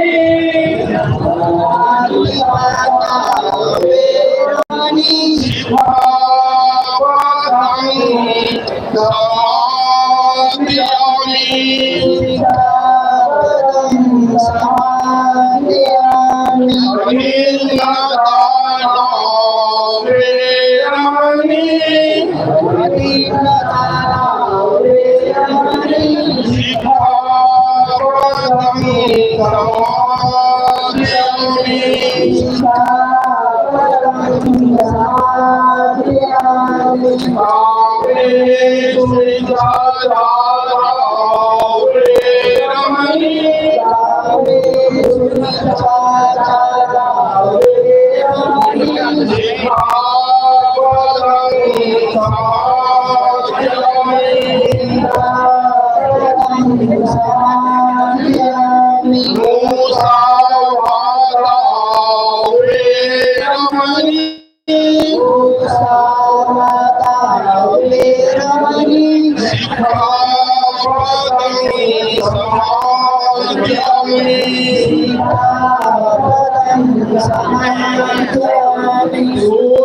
Thank you.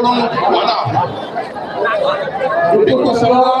చూడడం మన ఇంకొక సవాళ్ళు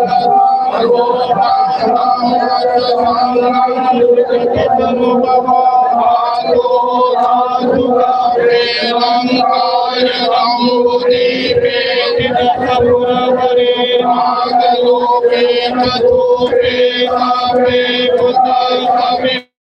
Amen.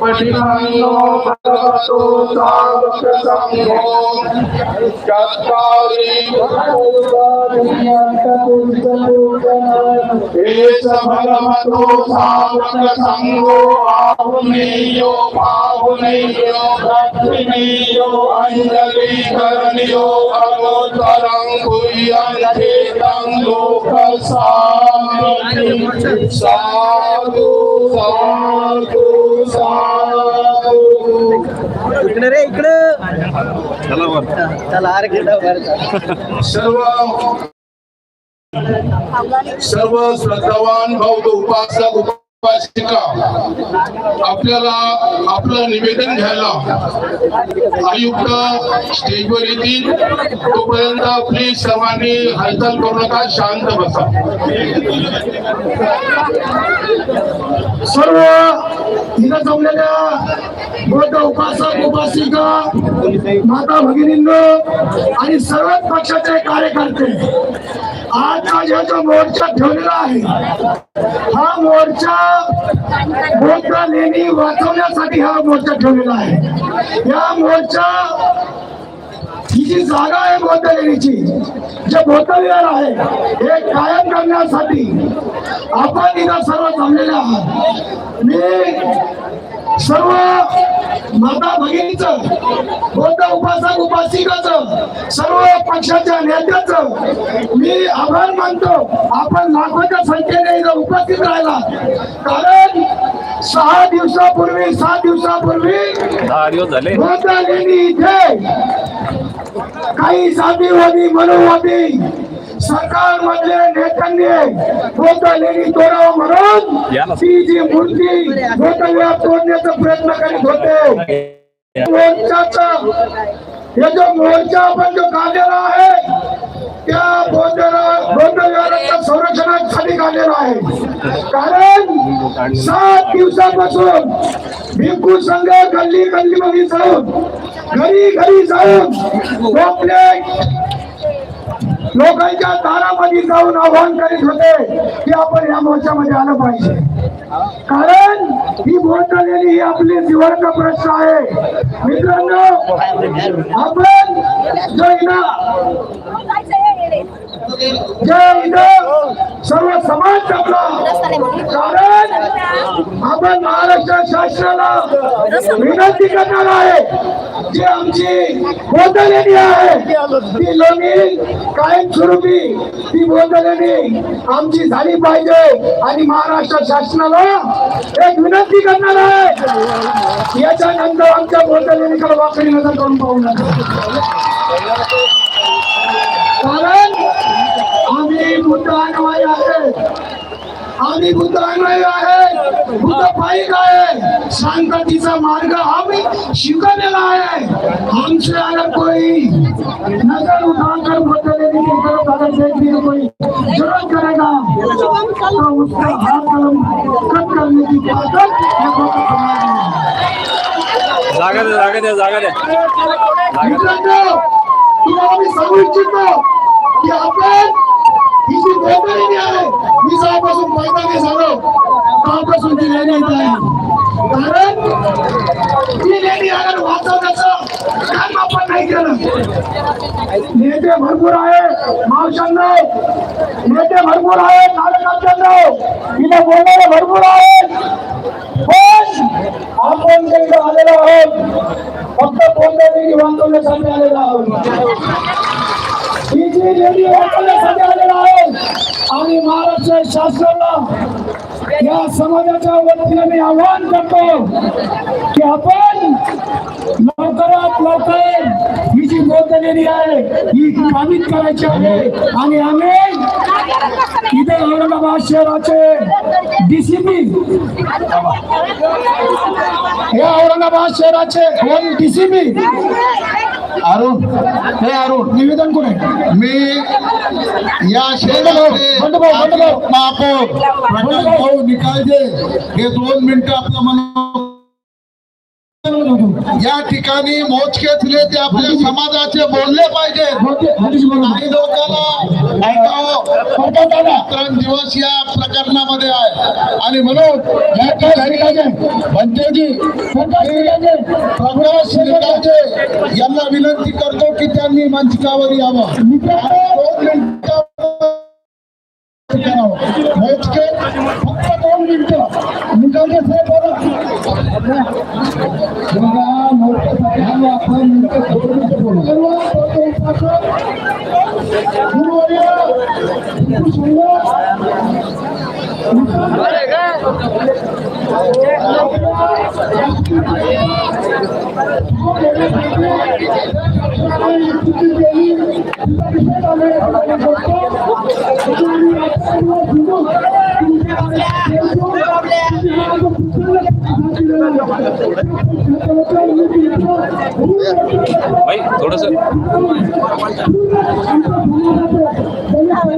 पठितांनो भगवतो साधकसंघो चत्वारि భగవతో సావక సంగో ఆహునేయో పాహునేయో దక్షిణేయో అంజలికరణియో అగోచరం కుయ్యేతం లోక సాధు సాధు సాధు ఇక్కడ చాలా ఆరు కిలో सर्व श्रद्धावान भाऊ उपासक उपासिका आपल्याला आपलं निवेदन घ्यायला आयुक्त स्टेजवर येतील. तोपर्यंत आपली सर्वांनी हालचाल करू नका शांत बसा. सर्व इथं जमलेल्या बौद्ध उपासक उपासिका माता भगिनींनो आणि सर्वच पक्षाचे कार्यकर्ते आजचा जो जो मोर्चा ठेवलेला आहे हा मोर्चा मोठा लेणी वाचवण्यासाठी हा मोर्चा ठेवलेला आहे. या मोर्चा ही जी जागा आहे बौद्ध लेणीची जे बौद्ध विहार आहे हे कायम करण्यासाठी आपण इथं सर्व थांबलेले आहात. मी सर्व माता भगिनीचं बौद्ध उपासक उपासिकाचं सर्व पक्षाच्या नेत्याचं मी आभार मानतो. आपण लाखोच्या संख्येने इथं उपस्थित राहिला. कारण सहा दिवसापूर्वी सात दिवसापूर्वी बौद्ध लेणी इथे काही जातीवादी मनोवादी सरकार मधले नेत्यांनी लेणी तोडावं म्हणून ती जी मूर्ती बौद्ध तोडण्याचा प्रयत्न करीत होते. मोर्चाचा हे जो मोर्चा आपण जो काढलेला आहे त्या बौद्ध विहाराच्या संरक्षणासाठी काढलेला आहे. कारण सात दिवसापासून भिक्खू संघ गल्ली गल्ली मध्ये जाऊन घरी घरी जाऊन लोकांच्या दारामध्ये जाऊन आव्हान करीत होते की आपण या मोर्चामध्ये आलं पाहिजे. कारण ही बोललेली ही आपली जिवंत प्रश्न आहे. मित्रांनो आपण जो सर्व समाज जमला कारण आपण महाराष्ट्र शासनाला विनंती करणार आहे जी आमची बोधलेणी आहे. ती लोणी कायमस्वरूपी ती बोधलेणी आमची झाली पाहिजे आणि महाराष्ट्र शासनाला एक विनंती करणार आहे. याच्यानंतर आमच्या बोधलेणीकडे वाकडी नजर करून पाहू नका कारण आम्ही बुद्ध अन्वय आहे. आम्ही बुद्ध अन्वय आहे. बुद्ध पायिक आहे. शांततेचा मार्ग आम्ही शिकवलेला आहे. हमसे अगर कोई नजर उठाकर बोलते की तरफ अगर कोई जरूरत करेगा. तो उसका हाथ कलम कट करने की ताकत जागा द्या जागा द्या जागा द्या. तुम्हाला मी सांगू इच्छितो की आपण ही जी बोलणी आहे. मी जेव्हापासून मैदानी झालो तेव्हापासून ती लेणी येत आहे. कारण ती लेणी अगर वाचवण्याचं काम आपण नाही केलं. नेते भरपूर आहे मावशांना नेते भरपूर आहे कार्यकर्त्यांनो इथे बोलणारे भरपूर आहेत. पण आपण जे आलेलो आहोत. फक्त कोणत्या लेणी वाचवण्यासाठी आलेलो आहोत? ही जी लेडी वाचवण्यासाठी आणि महाराष्ट्र शासनाला या समाजाच्या वतीने मी आवाहन करतो की आपण लवकरात लवकर ही जी बोललेली आहे ही कामित करायची आहे. आणि आम्ही इथे औरंगाबाद शहराचे डीसीपी हे औरंगाबाद शहराचे कोण डीसीपी अरुण. हे अरुण. निवेदन कोण आहे? मी या बंडभाऊ. महापौर. प्रकाश भाऊ निकाळजे हे दोन मिनिटं आपलं म्हणून या ठिकाणी मोजकेच नेते आपल्या समाजाचे बोलले पाहिजे. काही लोकांना मतदान दिवस या प्रकरणामध्ये आहे. आणि म्हणून या निकाळजे यांना विनंती करतो की त्यांनी मंचकावर यावं. दोन मिनिटं నేర్చుకే ఒక్క కోడి ఇంట్లో ఇంకంటే సేపడా సుందర बघा, मोठं सगळ्यांना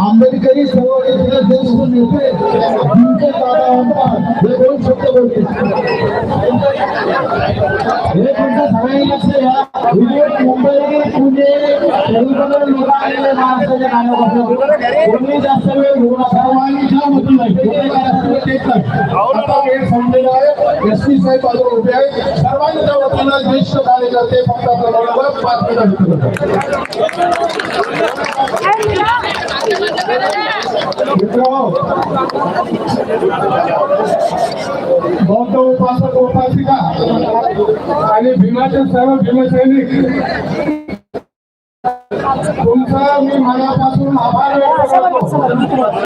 आंबेडकरी चळवळीतले ज्येष्ठ नेते भीमचे दादा म्हणतात हे दोन शब्द बोलते हे तुमचं सगळ्यांनी लक्ष घ्या विवेक मुंबई पुणे सगळीकडे लोक आलेले महाराष्ट्राच्या गाण्यापासून कोणी जास्त वेळ घेऊ नका सर्वांच्या मधून आता हे संपलेलं आहे एस पी साहेब बाजू उभे आहेत. सर्वांच्या वतीनं ज्येष्ठ कार्यकर्ते फक्त प्रमाणावर पाच मिनिटं बौद्ध उपासक उपासिका आणि भीमाचे सर्व भीमसैनिक तुमचा मी मनापासून आभार व्यक्त करतो.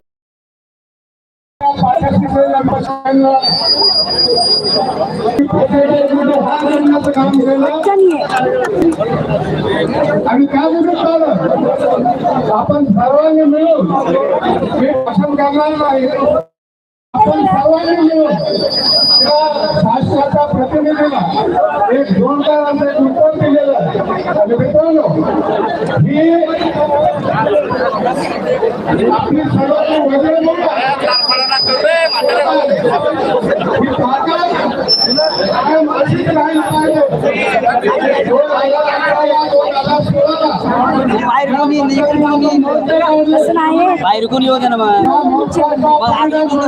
काम केलं आणि काय म्हणत चाललं आपण सर्वांनी मिळून हे भाषण करणार नाही. आपण सर्वांनी मिळून त्या शासनाच्या प्रतिनिधीला एक दोन तारांचं एक उत्तर दिलेलं आणि मित्रांनो ही आपली सर्वांनी वगैरे बाहेर कोणी होते ना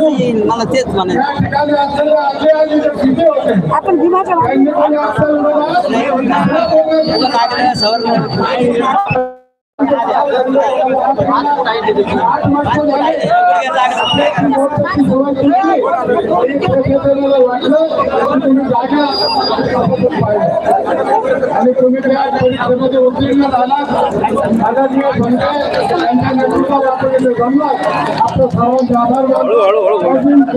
येईल मला तेच म्हणायचं आपण भीमाच्या आणि तुम्ही त्या परिषदेमध्ये उत्तीर्ण झालात आदरणीय भंडे यांच्या नेतृत्वात जमलात आपलं सर्वांचे आभार मानून एक मिनिट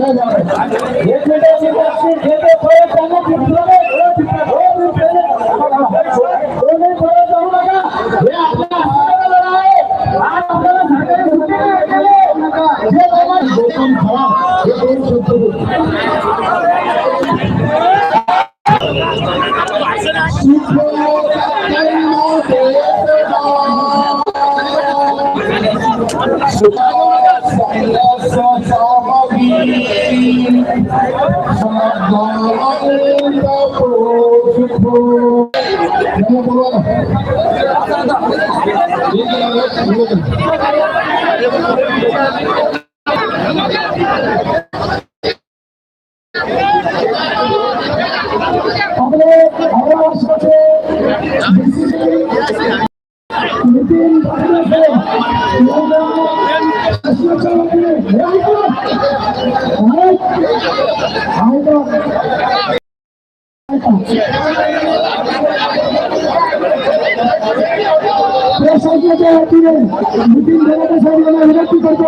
মিটিং ধরে সবাই বিনতি করব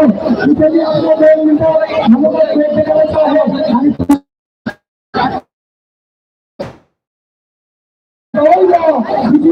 যদি আপনাদের আমি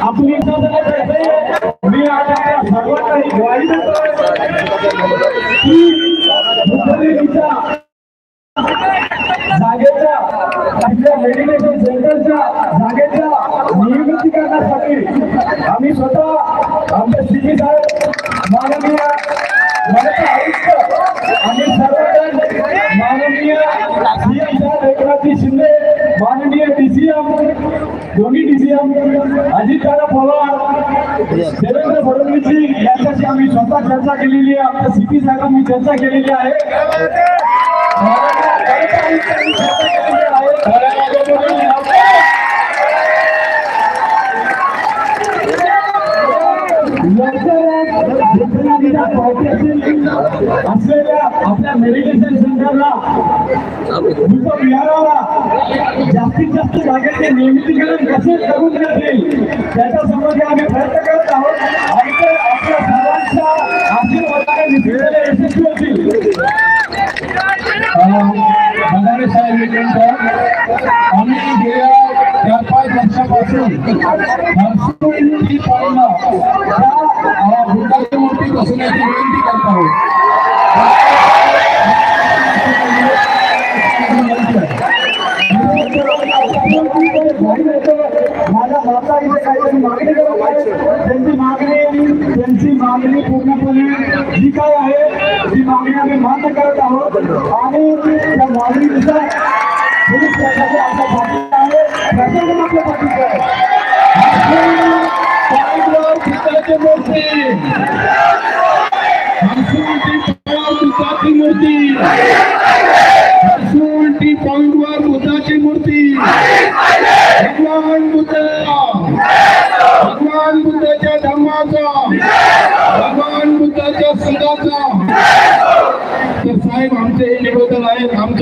आपली मी आज सर्वात काही ग्वाही देतो जागेच्या आपल्या मेडिटेशन सेंटरच्या जागेच्या करण्यासाठी आम्ही स्वतः आमचे सीपी साहेब माननीय दोन्ही डीसीएम अजितदादा पवार देवेंद्र फडणवीस यांच्याशी आम्ही स्वतः चर्चा केलेली आहे. आमच्या सिटी साहेबांनी चर्चा केलेली आहे. चर्चा केलेली आहे जास्तीत जास्त जागेचे निर्मितीकरण कसे करून देता येईल त्याच्या संबंधी आम्ही प्रयत्न करत आहोत आणि ते आपल्या सर्वांच्या आशीर्वादाने मिळलेले यशस्वी होतील साहेब అలాగే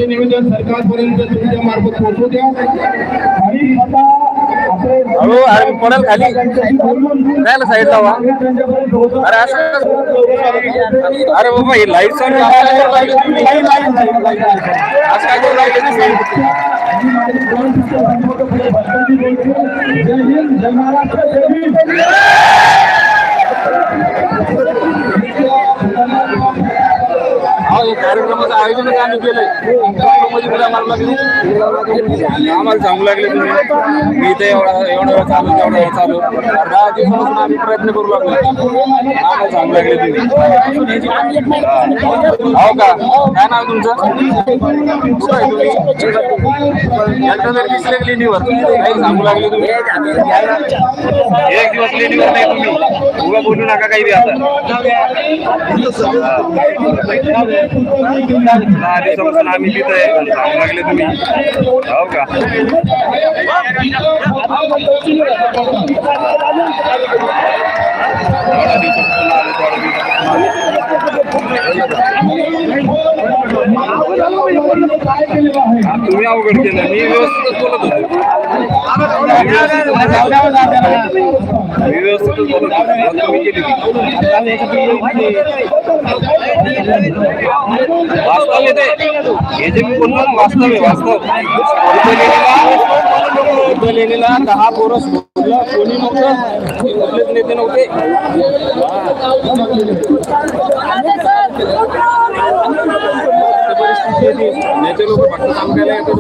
निवेदन सरकारपर्यंत तुमच्या मार्फत पोहोचू द्या. आणि आता खाली. साईड लावा अरे असं? अरे बाबा ही लाइट असं काय? जय हिंद जय महाराष्ट्र जय कार्यक्रमाचं आयोजन आम्ही केलंय. आम्हाला आम्हाला सांगू लागले तुम्ही मी ते एवढा एवढा वेळ चालू तेवढा वेळ चालू. दहा दिवसापासून आम्ही प्रयत्न करू लागलो. आम्हाला सांगू लागले तुम्ही हो. का? काय नाव तुमचं? कुठं आहे तुम्ही एकदा दिसले लेणीवर. काही सांगू लागले तुम्ही. एक दिवस लेणीवर नाही तुम्ही. उगा बोलू नका काही बी आता. दहा दिवसापासून आम्ही तिथं आहे सांगू लागले तुम्ही हो का थोड्या दिवसापासून तुम्ही अवघड केलं. मी व्यवस्थितच बोलत होतो. मी व्यवस्थितच बोलत होतो. तुम्ही केली वास्तव आहे हे जे मी बोललो वास्तव आहे वास्तव. दहा पोरस कोणी नव्हतं? नेते नव्हते. Thank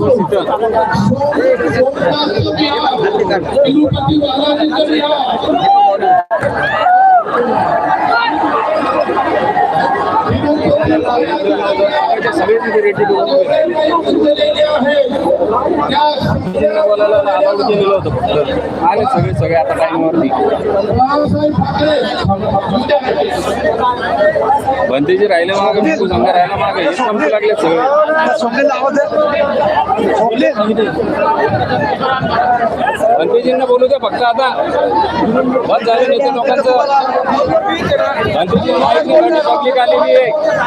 you. आले सगळे सगळे आता टाइमवरती बाळासाहेब बंदीचे राहिले मागे बिकू संघ राहिला मागे हे संपू लागले सगळे. बंदीजींना बोलू द्या फक्त आता. बंद झाले नेते लोकांचं. बंदीजी पब्लिक आलेली आहे.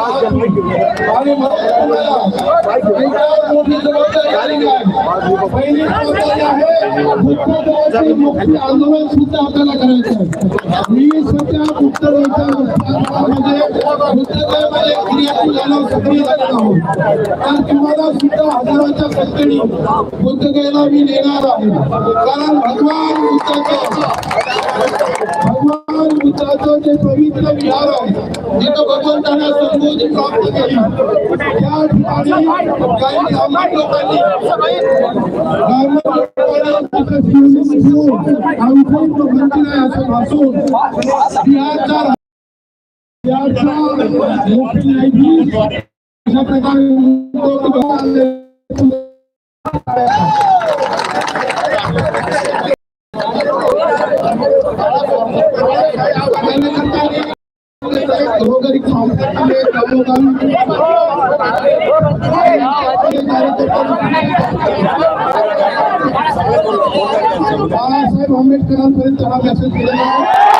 आणि मोठी जबाबदारी आलेली आहे पहिली जबाबदारी आहे आंदोलन सुद्धा आपल्याला करायचं आहे मी सध्या बुद्धदेवाच्या बुद्धदेवामध्ये क्रियाशील सक्रिय आहोत तर तुम्हाला सुद्धा हजाराच्या संख्येने बुद्धदेवाला मी नेणार आहे कारण भगवान बुद्धाचं भगवान बुद्धाचं जे पवित्र विहार आहे तिथं भगवंतांना संबोधी प्राप्त केली त्या ठिकाणी काही ब्राह्मण लोकांनी ब्राह्मण लोकांनी तिथं आहे असं भासून बिहारचा बिहारचा मुख्य न्यायाधीश अशा प्रकारे घरोघरी खामखान्याने बाळासाहेब आंबेडकरांपर्यंत हा मेसेज केलेला आहे.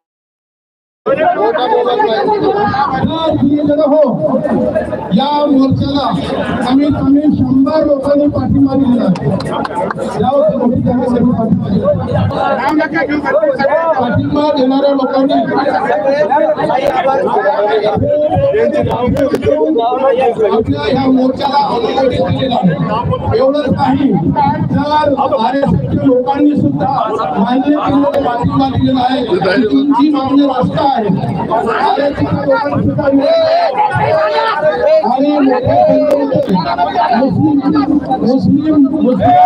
हो या मोर्चाला कमीत कमी शंभर लोकांनी पाठिंबा दिलेला पाठिंबा देणाऱ्या लोकांनी आपल्या या मोर्चाला अनुमती दिलेला एवढंच नाही तर RSS लोकांनी सुद्धा मान्य केलेलं पाठिंबा दिलेला आहे तुमची मागणी रास्त মুসলিম মুসলিম মুসলিম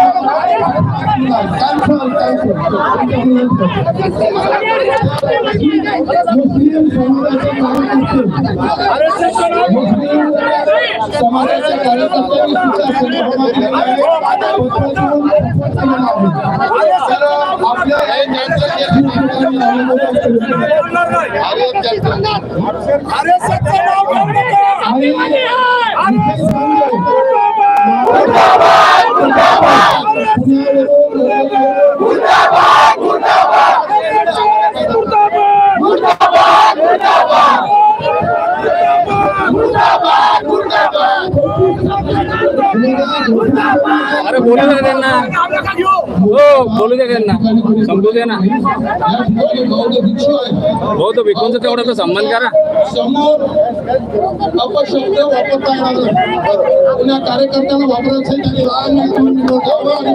আরে Murtabak! Murtabak! Murtabak! अरे बोलू दे त्यांना हो बोलू दे त्यांना समजू दे ना या ठिकाणी बौद्ध भिक्षू आहे हो तो भिक्खूंचा तेवढा तर सन्मान करा समोर अपशब्द वापरता येणार नाही. कुण्या कार्यकर्त्याला वापरायचं असेल त्यांनी लहान नाही दोन मिनिटं जावं आणि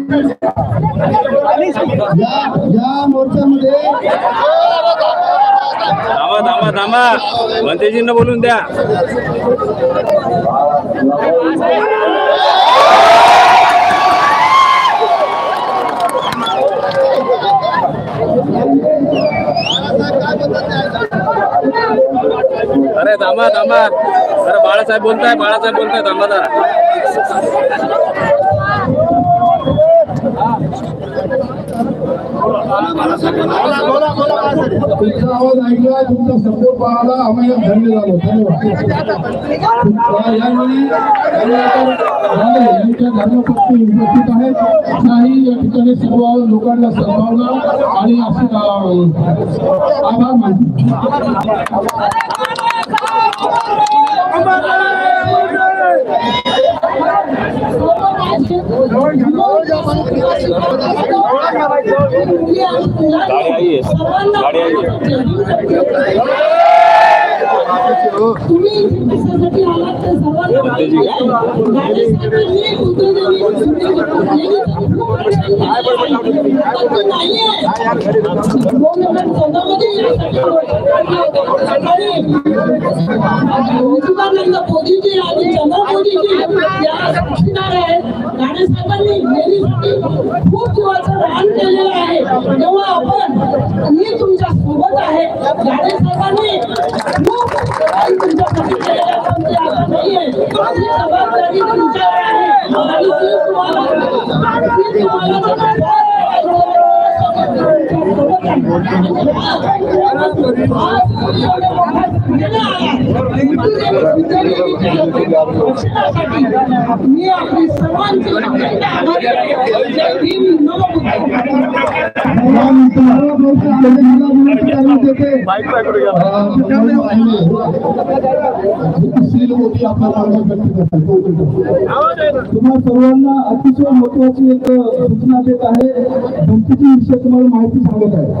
या या मोर्चामध्ये थांबा थांबा थांबा. मंत्रीजींना बोलून द्या. अरे थांबा थांबा. अरे बाळासाहेब बोलताय बाळासाहेब बोलताय थांबा जरा. तुमचा आवाज ऐकला तुमचा सपोर्ट पाहायला आम्हाला धन्य झालो धन्यवाद यावेळी यांच्या धर्मपत्नी उपस्थित आहेत त्याही या ठिकाणी सर्व लोकांना सद्भावना आणि असे अं, आभार मानतो गाडी आई आहे. गाडी आई आहे मोदीजी आणि चंद्र मोदीजी या राणेसाहेबांनी आहेत खूप जीवाचं रान केलेलं आहे. तेव्हा आपण मी तुमच्यासोबत आहे राणेसाहेबांनी खूप तुमच्यासाठी केलेलं आहे, ते नाहीये. जबाबदारी तुमच्यावर आहे. आणि ती तुम्हाला ती तुम्हाला मी आपली सर्वांची सर्वांना अतिशय महत्वाची एक सूचना देत आहे. गणपती विषय तुम्हाला माहिती सांगत आहे.